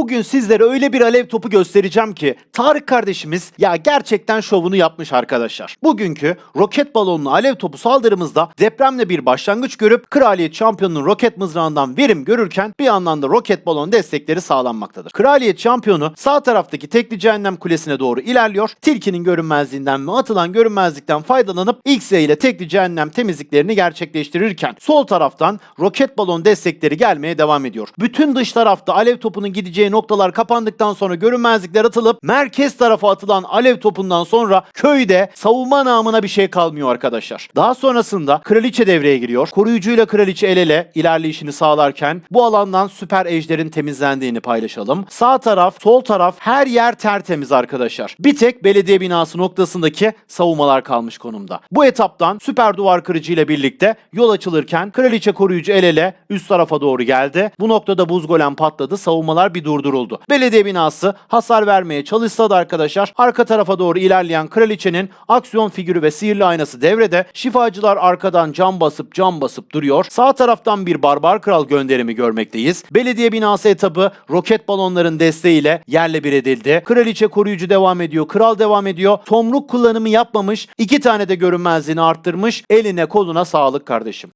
Bugün sizlere öyle bir alev topu göstereceğim ki Tarık kardeşimiz ya gerçekten şovunu yapmış arkadaşlar. Bugünkü roket balonlu alev topu saldırımızda depremle bir başlangıç görüp Kraliyet şampiyonunun roket mızrağından verim görürken bir yandan da roket balon destekleri sağlanmaktadır. Kraliyet şampiyonu sağ taraftaki tekli cehennem kulesine doğru ilerliyor. Tilkinin görünmezliğinden ve atılan görünmezlikten faydalanıp X ile tekli cehennem temizliklerini gerçekleştirirken sol taraftan roket balon destekleri gelmeye devam ediyor. Bütün dış tarafta alev topunun gideceği noktalar kapandıktan sonra görünmezlikler atılıp merkez tarafa atılan alev topundan sonra köyde savunma namına bir şey kalmıyor arkadaşlar. Daha sonrasında kraliçe devreye giriyor. Koruyucuyla kraliçe el ele ilerleyişini sağlarken bu alandan süper ejderin temizlendiğini paylaşalım. Sağ taraf, sol taraf her yer tertemiz arkadaşlar. Bir tek belediye binası noktasındaki savunmalar kalmış konumda. Bu etaptan süper duvar kırıcı ile birlikte yol açılırken kraliçe koruyucu el ele üst tarafa doğru geldi. Bu noktada buz golem patladı. Savunmalar bir durduruldu. Belediye binası hasar vermeye çalışsa da arkadaşlar arka tarafa doğru ilerleyen kraliçenin aksiyon figürü ve sihirli aynası devrede. Şifacılar arkadan cam basıp cam basıp duruyor. Sağ taraftan bir barbar kral gönderimi görmekteyiz. Belediye binası etabı roket balonların desteğiyle yerle bir edildi. Kraliçe koruyucu devam ediyor. Kral devam ediyor. Tomruk kullanımı yapmamış. iki tane de görünmezliğini arttırmış. Eline koluna sağlık kardeşim.